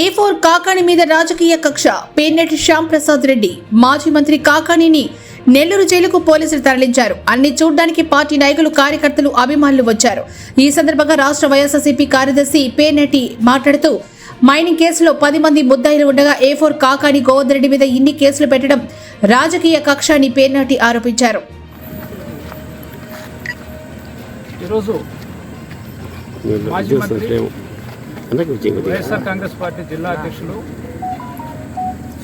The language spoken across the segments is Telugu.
ఏ ఫోర్ కాకాణి మీద రాజకీయ కక్ష. పేర్నెట్టి శ్యామ్ ప్రసాద్ రెడ్డి మాజీ మంత్రి కాకాణిని నెల్లూరు జైలుకు పోలీసులు తరలించారు. అన్ని చూడ్డానికి పార్టీ నాయకులు కార్యకర్తలు అభిమానులు వచ్చారు. ఈ సందర్భంగా రాష్ట్ర వైఎస్ఆర్సీపీ కార్యదర్శి పేర్నెట్టి మాట్లాడుతూ మైనింగ్ కేసులో పది మంది ముద్దాయిలు ఉండగా ఏ ఫోర్ కాకాణి గోవర్ధన్ రెడ్డి మీద ఇన్ని కేసులు పెట్టడం రాజకీయ కక్ష అని పేర్నెట్టి ఆరోపించారు. ఈరోజు వైఎస్ఆర్ కాంగ్రెస్ పార్టీ జిల్లా అధ్యక్షులు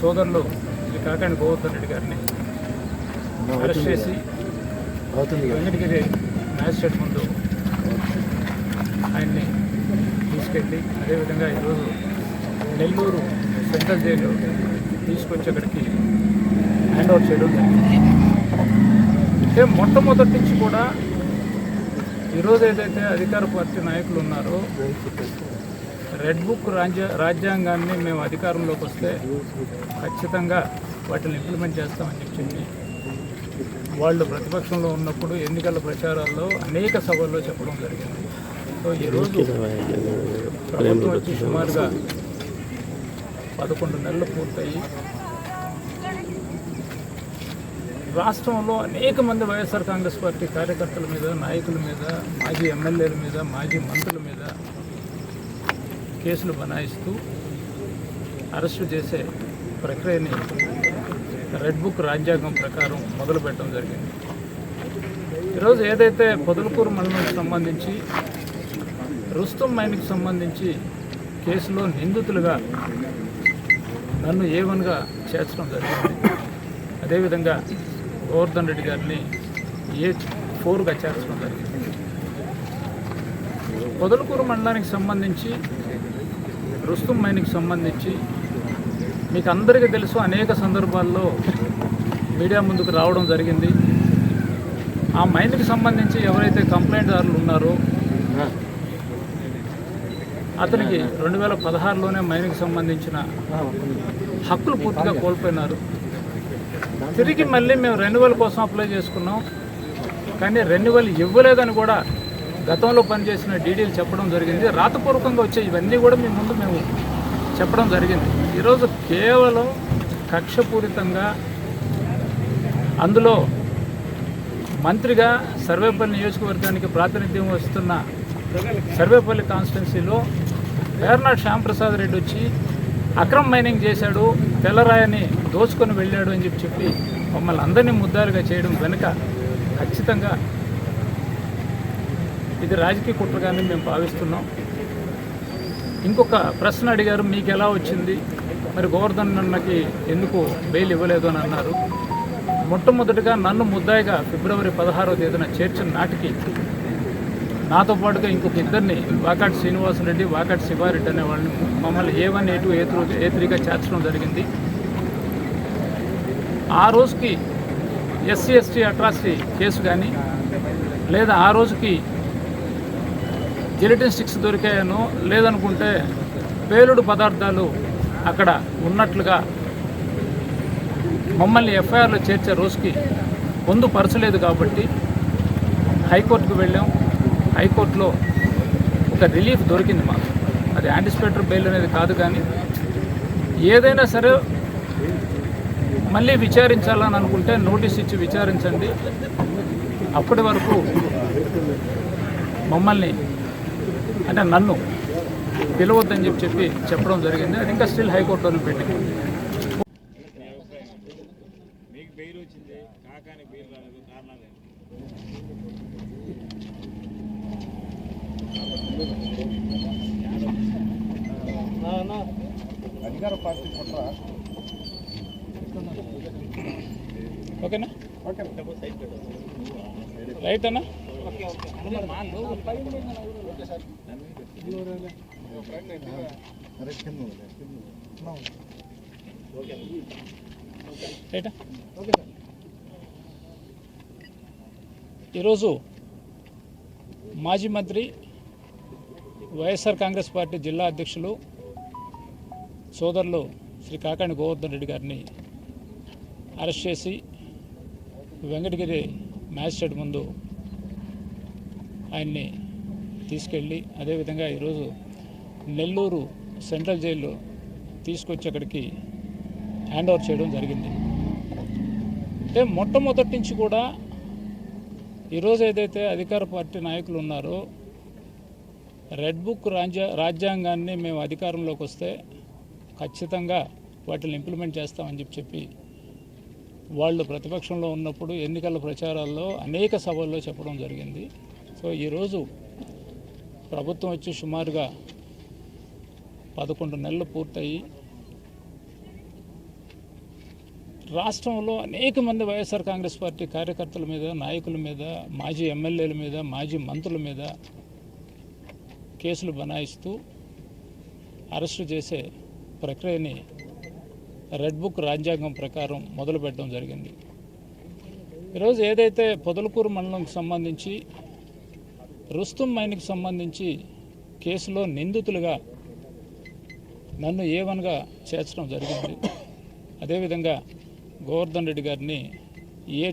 సోదరులు శ్రీ కాకాని గోవర్ధన్ రెడ్డి గారిని అరెస్ట్ చేసి వెంకటగిరి మ్యాజిస్ట్రేట్ ముందు ఆయన్ని తీసుకెళ్ళి అదేవిధంగా ఈరోజు నెల్లూరు సెంట్రల్ జైలు తీసుకొచ్చి అక్కడికి హ్యాండ్ ఓవర్ చేయడం జరిగింది. అంటే మొట్టమొదటి నుంచి కూడా ఈరోజు ఏదైతే అధికార పార్టీ నాయకులు ఉన్నారో రెడ్ బుక్ రాజ్య రాజ్యాంగాన్ని మేము అధికారంలోకి వస్తే ఖచ్చితంగా వాటిని ఇంప్లిమెంట్ చేస్తామని చెప్పింది. వాళ్ళు ప్రతిపక్షంలో ఉన్నప్పుడు ఎన్నికల ప్రచారాల్లో అనేక సభల్లో చెప్పడం జరిగింది. సో ఈరోజు ప్రభుత్వం వచ్చి సుమారుగా పదకొండు నెలలు పూర్తయి రాష్ట్రంలో అనేక మంది వైఎస్ఆర్ కాంగ్రెస్ పార్టీ కార్యకర్తల మీద నాయకుల మీద మాజీ ఎమ్మెల్యేల మీద మాజీ మంత్రుల మీద కేసులు బనాయిస్తూ అరెస్టు చేసే ప్రక్రియని రెడ్ బుక్ రాజ్యాంగం ప్రకారం మొదలుపెట్టడం జరిగింది. ఈరోజు ఏదైతే పొదలకూరు మండలానికి సంబంధించి రుస్తుం మైన్కి సంబంధించి కేసులో నిందితులుగా నన్ను ఏ వన్గా చేర్చడం జరిగింది. అదేవిధంగా గోవర్ధన్ రెడ్డి గారిని ఏ ఫోర్గా చేర్చడం జరిగింది. పొదలకూరు మండలానికి సంబంధించి రుస్తుం మైన్కి సంబంధించి మీకు అందరికీ తెలుసు అనేక సందర్భాల్లో మీడియా ముందుకు రావడం జరిగింది. ఆ మైన్కి సంబంధించి ఎవరైతే కంప్లైంట్దారులు ఉన్నారో అతనికి రెండు వేల పదహారులోనే మైన్కి సంబంధించిన హక్కులు పూర్తిగా కోల్పోయినారు. తిరిగి మళ్ళీ మేము రెన్యువల్ కోసం అప్లై చేసుకున్నాం. కానీ రెన్యువల్ ఇవ్వలేదని కూడా గతంలో పనిచేసిన డీడీలు చెప్పడం జరిగింది. రాతపూర్వకంగా వచ్చే ఇవన్నీ కూడా మీ ముందు మేము చెప్పడం జరిగింది. ఈరోజు కేవలం కక్షపూరితంగా అందులో మంత్రిగా సర్వేపల్లి నియోజకవర్గానికి ప్రాతినిధ్యం వస్తున్న సర్వేపల్లి కాన్స్టిట్యున్సీలో వేర్నాడ్ శ్యాంప్రసాద్ రెడ్డి వచ్చి అక్రమ్ మైనింగ్ చేశాడు తెల్లరాయని దోచుకొని వెళ్ళాడు అని చెప్పి చెప్పి మమ్మల్ని అందరినీ ముద్దాలుగా చేయడం వెనుక ఖచ్చితంగా ఇది రాజకీయ కుట్రగానే మేము భావిస్తున్నాం. ఇంకొక ప్రశ్న అడిగారు మీకు ఎలా వచ్చింది? మరి గోవర్ధన్ అన్నకి ఎందుకు బెయిల్ ఇవ్వలేదు అని అన్నారు. మొట్టమొదటిగా నన్ను ముద్దాయిగా ఫిబ్రవరి పదహారవ తేదీన చేర్చిన నాటికి నాతో పాటుగా ఇంకొక ఇద్దరిని వాకాటి శ్రీనివాసరెడ్డి వాకాటి శివారెడ్డి అనే వాళ్ళని మమ్మల్ని A one A two A through A త్రీగా చేర్చడం జరిగింది. ఆ రోజుకి ఎస్సీ ఎస్టీ అట్రాసిటీ కేసు కానీ లేదా ఆ రోజుకి జిలిటిన్ స్టిక్స్ దొరికాయను లేదనుకుంటే పేలుడు పదార్థాలు అక్కడ ఉన్నట్లుగా మమ్మల్ని ఎఫ్ఐఆర్లో చేర్చే రోజుకి ముందు పరచలేదు కాబట్టి హైకోర్టుకు వెళ్ళాం. హైకోర్టులో ఒక రిలీఫ్ దొరికింది మాకు. అది యాంటిసిపేటర్ బెయిల్ అనేది కాదు కానీ ఏదైనా సరే మళ్ళీ విచారించాలని అనుకుంటే నోటీస్ ఇచ్చి విచారించండి. అప్పటి వరకు మమ్మల్ని అంటే నన్ను పిలవద్దని చెప్పి చెప్పి చెప్పడం జరిగింది. అది ఇంకా స్టిల్ హైకోర్టులోనే పెట్టింది. మీకు బెయిల్ వచ్చింది. కాకాని బెయిల్ రాలేదు. కారణాలు అధికార పార్టీ పట్ల ఓకేనా రైట్ అన్నా ఈరోజు మాజీ మంత్రి వైఎస్ఆర్ కాంగ్రెస్ పార్టీ జిల్లా అధ్యక్షులు సోదరులు శ్రీ కాకాణి గోవర్ధన్ రెడ్డి గారిని అరెస్ట్ చేసి వెంకటగిరి మ్యాజిస్ట్రేట్ ముందు ఆయన్ని తీసుకెళ్ళి అదేవిధంగా ఈరోజు నెల్లూరు సెంట్రల్ జైల్లో తీసుకొచ్చి అక్కడికి హ్యాండ్ ఓవర్ చేయడం జరిగింది. అంటే మొట్టమొదటి నుంచి కూడా ఈరోజు ఏదైతే అధికార పార్టీ నాయకులు ఉన్నారో రెడ్ బుక్ రాజ్య రాజ్యాంగాన్ని మేము అధికారంలోకి వస్తే ఖచ్చితంగా వాటిని ఇంప్లిమెంట్ చేస్తామని చెప్పి చెప్పి వాళ్ళు ప్రతిపక్షంలో ఉన్నప్పుడు ఎన్నికల ప్రచారాల్లో అనేక సభల్లో చెప్పడం జరిగింది. సో ఈరోజు ప్రభుత్వం వచ్చి సుమారుగా పదకొండు నెలలు పూర్తయి రాష్ట్రంలో అనేక మంది వైఎస్ఆర్ కాంగ్రెస్ పార్టీ కార్యకర్తల మీద నాయకుల మీద మాజీ ఎమ్మెల్యేల మీద మాజీ మంత్రుల మీద కేసులు బనాయిస్తూ అరెస్టు చేసే ప్రక్రియని రెడ్ బుక్ రాజ్యాంగం ప్రకారం మొదలుపెట్టడం జరిగింది. ఈరోజు ఏదైతే పొదలకూరు మండలంకి సంబంధించి రుస్తుం మైన్కి సంబంధించి కేసులో నిందితులుగా నన్ను ఏ వన్గా చేర్చడం జరిగింది. అదేవిధంగా గోవర్ధన్ రెడ్డి గారిని ఏ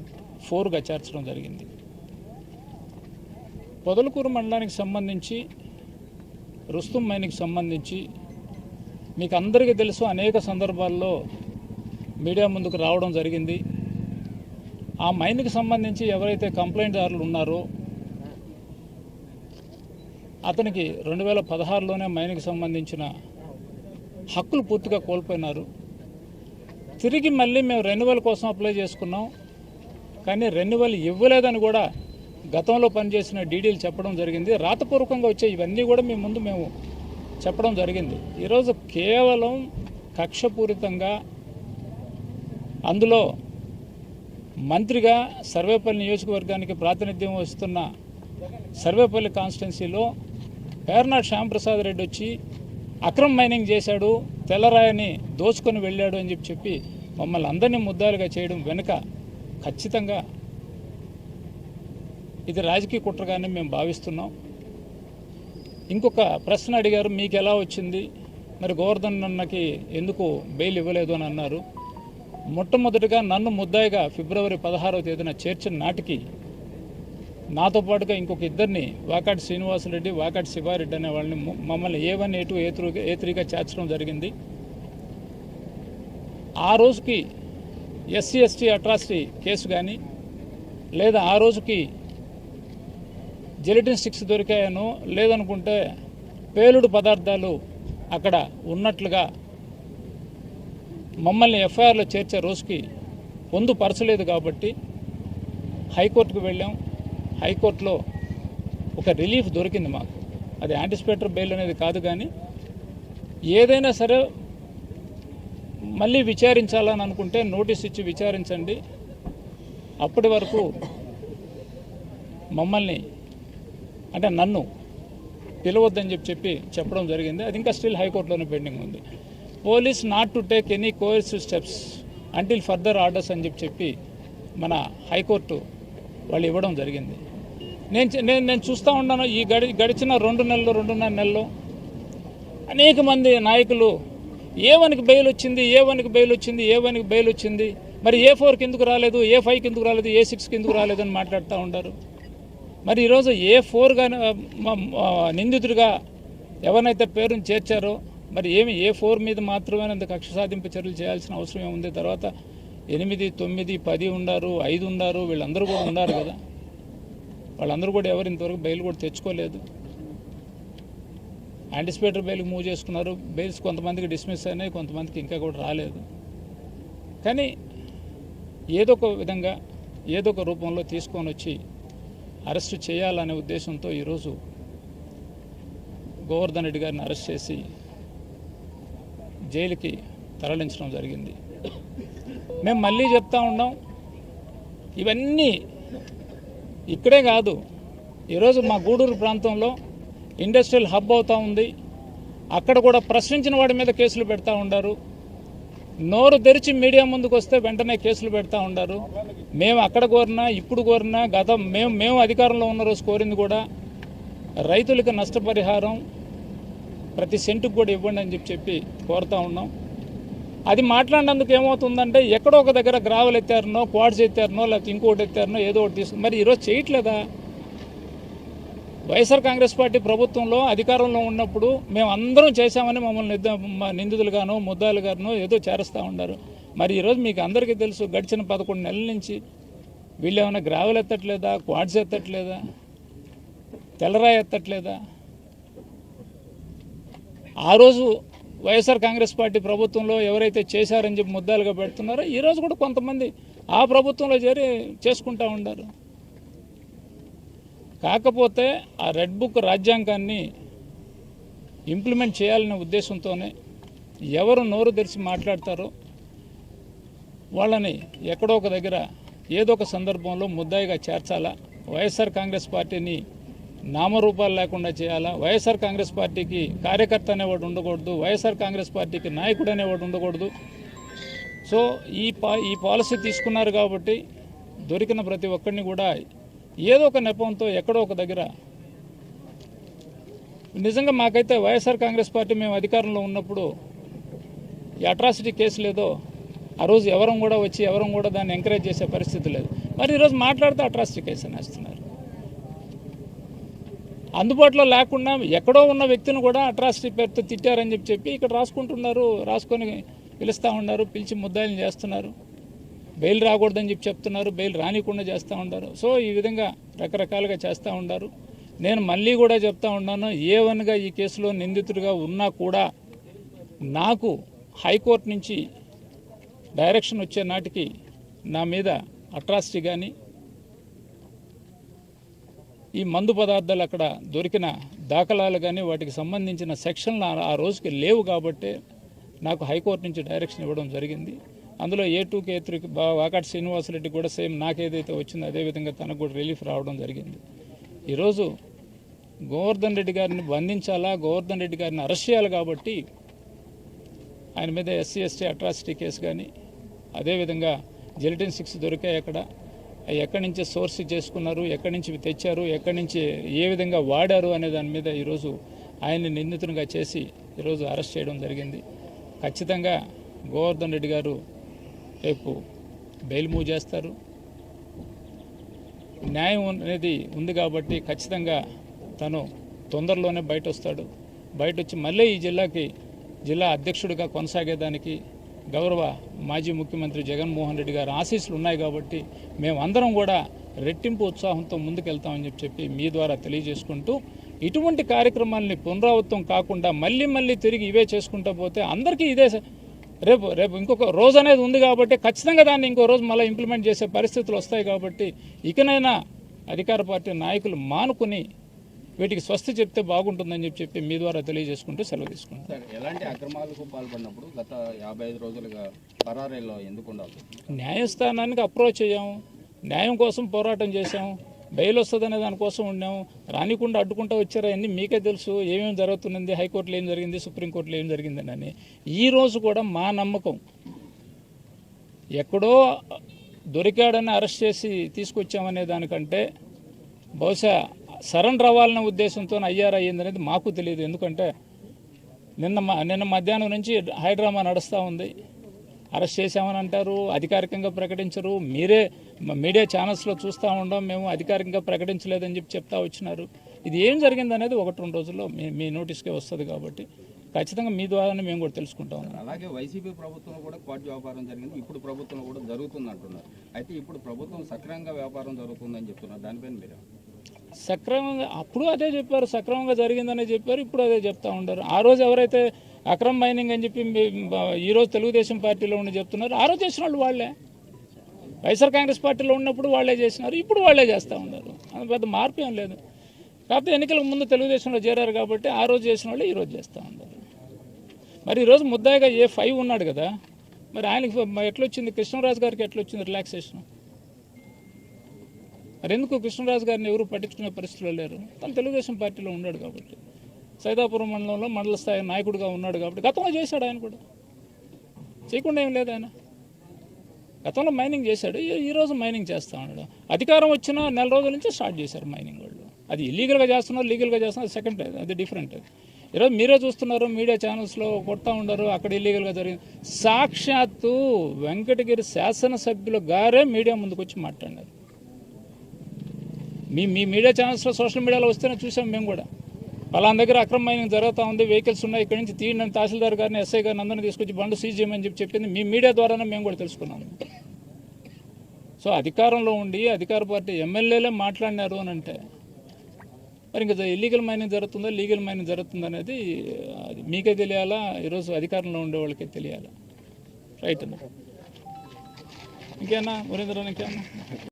ఫోర్గా చేర్చడం జరిగింది. పొదలకూరు మండలానికి సంబంధించి రుస్తుం మైన్కి సంబంధించి మీకు అందరికీ తెలుసు అనేక సందర్భాల్లో మీడియా ముందుకు రావడం జరిగింది. ఆ మైన్కి సంబంధించి ఎవరైతే కంప్లైంట్దారులు ఉన్నారో అతనికి రెండు వేల పదహారులోనే మైన్కి సంబంధించిన హక్కులు పూర్తిగా కోల్పోయినారు. తిరిగి మళ్ళీ మేము రెన్యువల్ కోసం అప్లై చేసుకున్నాం. కానీ రెన్యువల్ ఇవ్వలేదని కూడా గతంలో పనిచేసిన డీడీలు చెప్పడం జరిగింది. రాతపూర్వకంగా వచ్చే ఇవన్నీ కూడా మీ ముందు మేము చెప్పడం జరిగింది. ఈరోజు కేవలం కక్షపూరితంగా అందులో మంత్రిగా సర్వేపల్లి నియోజకవర్గానికి ప్రాతినిధ్యం వస్తున్న సర్వేపల్లి కాన్స్టిట్యున్సీలో పేర్నాడ్ శ్యాంప్రసాద్ రెడ్డి వచ్చి అక్రమ్ మైనింగ్ చేశాడు తెల్లరాయని దోచుకొని వెళ్ళాడు అని చెప్పి చెప్పి మమ్మల్ని అందరినీ ముద్దాలుగా చేయడం వెనుక ఖచ్చితంగా ఇది రాజకీయ కుట్రగానే మేము భావిస్తున్నాం. ఇంకొక ప్రశ్న అడిగారు మీకు ఎలా వచ్చింది? మరి గోవర్ధన్ అన్నకి ఎందుకు బెయిల్ ఇవ్వలేదు అని అన్నారు. మొట్టమొదటిగా నన్ను ముద్దాయిగా ఫిబ్రవరి పదహారవ తేదీన చేర్చిన నాటికి నాతో పాటుగా ఇంకొక ఇద్దరిని వాకాటి శ్రీనివాసరెడ్డి వాకాటి శివారెడ్డి అనే వాళ్ళని మమ్మల్ని A one A two A through A త్రీగా చేర్చడం జరిగింది. ఆ రోజుకి ఎస్సీ ఎస్టీ అట్రాసిటీ కేసు కానీ లేదా ఆ రోజుకి జెలిటిన్ స్టిక్స్ దొరికాయను లేదనుకుంటే పేలుడు పదార్థాలు అక్కడ ఉన్నట్లుగా మమ్మల్ని ఎఫ్ఐఆర్లో చేర్చే రోజుకి పొందుపరచలేదు కాబట్టి హైకోర్టుకు వెళ్ళాం. హైకోర్టులో ఒక రిలీఫ్ దొరికింది మాకు. అది యాంటిసిపేటర్ బెయిల్ అనేది కాదు కానీ ఏదైనా సరే మళ్ళీ విచారించాలని అనుకుంటే నోటీస్ ఇచ్చి విచారించండి. అప్పటి వరకు మమ్మల్ని అంటే నన్ను పిలవద్దని చెప్పి చెప్పి చెప్పడం జరిగింది. అది ఇంకా స్టిల్ హైకోర్టులోనే పెండింగ్ ఉంది. Police not to take any coercive steps until further orders అని చెప్పి చెప్పి మన హైకోర్టు వాళ్ళు ఇవ్వడం జరిగింది. నేను చే- నేను నేను చూస్తూ ఉన్నాను ఈ గడి గడిచిన రెండు నెలలు రెండున్నర నెలలు. అనేక మంది నాయకులు ఏ వన్కి బెయిల్ వచ్చింది ఏ వన్కి బెయిల్ వచ్చింది ఏ వన్కి బెయిల్ వచ్చింది మరి ఏ ఫోర్కి ఎందుకు రాలేదు ఏ ఫైవ్కి ఎందుకు రాలేదు ఏ సిక్స్కి ఎందుకు రాలేదు అని మాట్లాడుతూ ఉంటారు. మరి ఈరోజు ఏ ఫోర్గా నిందితుడిగా ఎవరినైతే పేరుని చేర్చారో మరి ఏమి ఏ ఫోర్ మీద మాత్రమే అంత కక్ష సాధింపు చర్యలు చేయాల్సిన అవసరం ఏముంది? తర్వాత ఎనిమిది తొమ్మిది పది ఉన్నారు ఐదు ఉన్నారు వీళ్ళందరూ కూడా ఉన్నారు కదా. వాళ్ళందరూ కూడా ఎవరు ఇంతవరకు బెయిల్ కూడా తెచ్చుకోలేదు. యాంటిసిపేటర్ బెయిల్కి మూవ్ చేసుకున్నారు. బెయిల్స్ కొంతమందికి డిస్మిస్ అయినాయి కొంతమందికి ఇంకా కూడా రాలేదు. కానీ ఏదో ఒక విధంగా ఏదో ఒక రూపంలో తీసుకొని వచ్చి అరెస్ట్ చేయాలనే ఉద్దేశంతో ఈరోజు గోవర్ధన్ రెడ్డి గారిని అరెస్ట్ చేసి జైలుకి తరలించడం జరిగింది. మేము మళ్ళీ చెప్తా ఉన్నాం ఇవన్నీ ఇక్కడే కాదు. ఈరోజు మా గూడూరు ప్రాంతంలో ఇండస్ట్రియల్ హబ్ అవుతూ ఉంది. అక్కడ కూడా ప్రశ్నించిన వాడి మీద కేసులు పెడతా ఉండారు. నోరు తెరిచి మీడియా ముందుకు వస్తే వెంటనే కేసులు పెడతా ఉండారు. మేము అక్కడ కోరినా ఇప్పుడు కోరినా గత మేము మేము అధికారంలో ఉన్న రోజు కోరింది కూడా రైతులకు నష్టపరిహారం ప్రతి సెంటుకు కూడా ఇవ్వండి అని చెప్పి చెప్పి కోరుతా ఉన్నాం. అది మాట్లాడినందుకు ఏమవుతుందంటే ఎక్కడో ఒక దగ్గర గ్రావెల్ ఎత్తారనో క్వాడ్స్ ఎత్తారనో లేకపోతే ఇంకోటి ఎత్తారనో ఏదో ఒకటి తీసుకు మరి ఈరోజు చేయట్లేదా? వైఎస్ఆర్ కాంగ్రెస్ పార్టీ ప్రభుత్వంలో అధికారంలో ఉన్నప్పుడు మేము అందరం చేశామని మమ్మల్ని నిందితులుగానో ముద్దాలుగానో ఏదో చేరుస్తూ ఉన్నారు మరి ఈరోజు మీకు అందరికీ తెలుసు గడిచిన పదకొండు నెలల నుంచి వీళ్ళు ఏమైనా గ్రావెల్ ఎత్తట్లేదా క్వాడ్స్ ఎత్తట్లేదా తెల్లరాయి ఎత్తట్లేదా? ఆ రోజు వైఎస్ఆర్ కాంగ్రెస్ పార్టీ ప్రభుత్వంలో ఎవరైతే చేశారని చెప్పి ముద్దాలుగా పెడుతున్నారో ఈరోజు కూడా కొంతమంది ఆ ప్రభుత్వంలో చేరి చేసుకుంటా ఉన్నారు కాకపోతే ఆ రెడ్ బుక్ రాజ్యాంగాన్ని ఇంప్లిమెంట్ చేయాలనే ఉద్దేశంతోనే ఎవరు నోరు తెరిచి మాట్లాడతారో వాళ్ళని ఎక్కడో ఒక దగ్గర ఏదో ఒక సందర్భంలో ముద్దాయిగా చేర్చాలా? వైఎస్ఆర్ కాంగ్రెస్ పార్టీని నామరూపాలు లేకుండా చేయాలా? వైఎస్ఆర్ కాంగ్రెస్ పార్టీకి కార్యకర్త అనేవాడు ఉండకూడదు. వైఎస్ఆర్ కాంగ్రెస్ పార్టీకి నాయకుడు అనేవాడు ఉండకూడదు. సో ఈ పా ఈ పాలసీ తీసుకున్నారు కాబట్టి దొరికిన ప్రతి ఒక్కరిని కూడా ఏదో ఒక నెపంతో ఎక్కడో ఒక దగ్గర నిజంగా మాకైతే వైఎస్ఆర్ కాంగ్రెస్ పార్టీ మేము అధికారంలో ఉన్నప్పుడు ఈ అట్రాసిటీ కేసు లేదో ఆ రోజు ఎవరం కూడా వచ్చి ఎవరం కూడా దాన్ని ఎంకరేజ్ చేసే పరిస్థితి లేదు. మరి ఈరోజు మాట్లాడితే అట్రాసిటీ కేసు అనేస్తున్నారు అందుబాటులో లేకుండా ఎక్కడో ఉన్న వ్యక్తిని కూడా అట్రాసిటీ పేరుతో తిట్టారని చెప్పి చెప్పి ఇక్కడ రాసుకుంటున్నారు రాసుకొని పిలుస్తూ ఉన్నారు పిలిచి ముద్దాయిలు చేస్తున్నారు. బెయిల్ రాకూడదని చెప్పి చెప్తున్నారు బెయిల్ రానికుండా చేస్తూ ఉన్నారు. సో ఈ విధంగా రకరకాలుగా చేస్తూ ఉన్నారు. నేను మళ్ళీ కూడా చెప్తా ఉన్నాను ఏ వన్గా ఈ కేసులో నిందితుడిగా ఉన్నా కూడా నాకు హైకోర్టు నుంచి డైరెక్షన్ వచ్చే నాటికి నా మీద అట్రాసిటీ కానీ ఈ మందు పదార్థాలు అక్కడ దొరికిన దాఖలాలు కానీ వాటికి సంబంధించిన సెక్షన్లు ఆ- రోజుకి లేవు కాబట్టి నాకు హైకోర్టు నుంచి డైరెక్షన్ ఇవ్వడం జరిగింది. అందులో ఏ టూ కే త్రీకి బా వాకాటి శ్రీనివాసరెడ్డి కూడా సేమ్ నాకేదైతే వచ్చిందో అదేవిధంగా తనకు కూడా రిలీఫ్ రావడం జరిగింది. ఈరోజు గోవర్ధన్ రెడ్డి గారిని బంధించాలా? గోవర్ధన్ రెడ్డి గారిని అరెస్ట్ చేయాలి కాబట్టి ఆయన మీద ఎస్సీ ఎస్టీ అట్రాసిటీ కేసు కానీ అదేవిధంగా జెలిటిన్ సిక్స్ దొరికాయి అక్కడ. ఎక్కడి నుంచి సోర్స్ చేసుకున్నారు ఎక్కడి నుంచి తెచ్చారు ఎక్కడి నుంచి ఏ విధంగా వాడారు అనే దాని మీద ఈరోజు ఆయన్ని నిందితునిగా చేసి ఈరోజు అరెస్ట్ చేయడం జరిగింది. ఖచ్చితంగా గోవర్ధన్ రెడ్డి గారు రేపు బెయిల్ మూవ్ చేస్తారు. న్యాయం అనేది ఉంది కాబట్టి ఖచ్చితంగా తను తొందరలోనే బయట వస్తాడు బయట వచ్చి మళ్ళీ ఈ జిల్లాకి జిల్లా అధ్యక్షుడిగా కొనసాగేదానికి గౌరవ మాజీ ముఖ్యమంత్రి జగన్మోహన్ రెడ్డి గారి ఆశీస్సులు ఉన్నాయి కాబట్టి మేమందరం కూడా రెట్టింపు ఉత్సాహంతో ముందుకెళ్తామని చెప్పి చెప్పి మీ ద్వారా తెలియజేసుకుంటూ ఇటువంటి కార్యక్రమాల్ని పునరావృతం కాకుండా మళ్ళీ మళ్ళీ తిరిగి ఇవే చేసుకుంటూ పోతే అందరికీ ఇదే రేపు రేపు ఇంకొక రోజు అనేది ఉంది కాబట్టి ఖచ్చితంగా దాన్ని ఇంకో రోజు మళ్ళీ ఇంప్లిమెంట్ చేసే పరిస్థితులు వస్తాయి కాబట్టి ఇకనైనా అధికార పార్టీ నాయకులు మానుకుని వీటికి స్వస్తి చెప్తే బాగుంటుందని చెప్పి చెప్పి మీ ద్వారా తెలియజేసుకుంటూ సెలవు తీసుకుంటాను సార్ ఎలాంటి అక్రమాలకు పాల్పడినప్పుడు గత యాభై ఐదు రోజులుగా పరారీలో ఎందుకు ఉండాలి? న్యాయస్థానానికి అప్రోచ్ అయ్యాము న్యాయం కోసం పోరాటం చేశాము బెయిల్ వస్తుందనే దానికోసం ఉన్నాము రానికుండా అడ్డుకుంటూ వచ్చారా అన్నీ మీకే తెలుసు ఏమేమి జరుగుతున్నది హైకోర్టులో ఏం జరిగింది సుప్రీంకోర్టులో ఏం జరిగిందని అని. ఈ రోజు కూడా మా నమ్మకం ఎక్కడో దొరికాడని అరెస్ట్ చేసి తీసుకొచ్చామనే దానికంటే బహుశా సరెండర్ అవ్వాలనే ఉద్దేశంతో అయ్యారా అయ్యింది అనేది మాకు తెలియదు. ఎందుకంటే నిన్న మ- నిన్న మధ్యాహ్నం నుంచి హైడ్రామా నడుస్తూ ఉంది. అరెస్ట్ చేశామని అంటారు అధికారికంగా ప్రకటించరు. మీరే మీడియా ఛానల్స్లో చూస్తూ ఉండం మేము అధికారికంగా ప్రకటించలేదని చెప్పి చెప్తా వచ్చినారు. ఇది ఏం జరిగింది అనేది ఒకటి రెండు రోజుల్లో మీ మీ నోటీస్కే వస్తుంది కాబట్టి ఖచ్చితంగా మీ ద్వారానే మేము కూడా తెలుసుకుంటాం అలాగే వైసీపీ ప్రభుత్వం కూడా క్వాట్ వ్యాపారం జరిగింది. ఇప్పుడు ప్రభుత్వం కూడా జరుగుతుంది అంటున్నారు అయితే ఇప్పుడు ప్రభుత్వం సక్రమంగా వ్యాపారం జరుగుతుందని చెప్తున్నారు. దానిపైన మీరు సక్రమంగా అప్పుడు అదే చెప్పారు సక్రమంగా జరిగిందనే చెప్పారు ఇప్పుడు అదే చెప్తా ఉంటారు ఆ రోజు ఎవరైతే అక్రమ్ మైనింగ్ అని చెప్పి ఈరోజు తెలుగుదేశం పార్టీలో ఉండి చెప్తున్నారు ఆ రోజు చేసిన వాళ్ళు. వాళ్ళే వైఎస్ఆర్ కాంగ్రెస్ పార్టీలో ఉన్నప్పుడు వాళ్ళే చేసినారు ఇప్పుడు వాళ్ళే చేస్తూ ఉన్నారు. అంత పెద్ద మార్పు ఏం లేదు. కాకపోతే ఎన్నికలకు ముందు తెలుగుదేశంలో చేరారు కాబట్టి ఆ రోజు చేసిన వాళ్ళు ఈరోజు చేస్తూ ఉన్నారు. మరి ఈరోజు ముద్దాయిగా ఏ ఫైవ్ ఉన్నాడు కదా మరి ఆయనకి ఎట్లొచ్చింది? కృష్ణరాజు గారికి ఎట్లొచ్చింది రిలాక్సేషన్ మరి ఎందుకు కృష్ణరాజు గారిని ఎవరు పట్టించుకునే పరిస్థితిలో లేరు? తను తెలుగుదేశం పార్టీలో ఉన్నాడు కాబట్టి. సైదాపురం మండలంలో మండల స్థాయి నాయకుడిగా ఉన్నాడు కాబట్టి. గతంలో చేశాడు ఆయన కూడా. చేయకుండా ఏం లేదు ఆయన. గతంలో మైనింగ్ చేశాడు. ఈరోజు మైనింగ్ చేస్తా ఉన్నాడు. అధికారం వచ్చిన నెల రోజుల నుంచి స్టార్ట్ చేశారు మైనింగ్ వాళ్ళు. అది ఇల్లీగల్గా చేస్తున్నారు లీగల్గా చేస్తున్నారు సెకండ్ అది డిఫరెంట్ అది ఈరోజు మీరే చూస్తున్నారు మీడియా ఛానల్స్లో కొడతా ఉండరు అక్కడ ఇల్లీగల్గా జరిగింది. సాక్షాత్తు వెంకటగిరి శాసనసభ్యులు గారే మీడియా ముందుకు వచ్చి మాట్లాడినారు. మీ మీ మీడియా ఛానల్స్లో సోషల్ మీడియాలో వస్తేనే చూసాం మేము కూడా. పలానా దగ్గర అక్రమ మైనింగ్ జరుగుతూ ఉంది వెహికల్స్ ఉన్నాయి ఇక్కడి నుంచి తీయండి తహసీల్దార్ గారిని ఎస్ఐ గారిని అందరిని తీసుకొచ్చి బండ్లు సీజ్ చేయమని చెప్పి చెప్పింది. మీ మీడియా ద్వారానే మేము కూడా తెలుసుకున్నాము సో అధికారంలో ఉండి అధికార పార్టీ ఎమ్మెల్యేలే మాట్లాడినారు అని అంటే మరి ఇంకా ఇల్లీగల్ మైనింగ్ జరుగుతుందా లీగల్ మైనింగ్ జరుగుతుందా అనేది మీకే తెలియాలా? ఈరోజు అధికారంలో ఉండే వాళ్ళకే తెలియాలా? రైట్ అన్న. ఇంకేనా? మురేంద్ర ఇంకేనా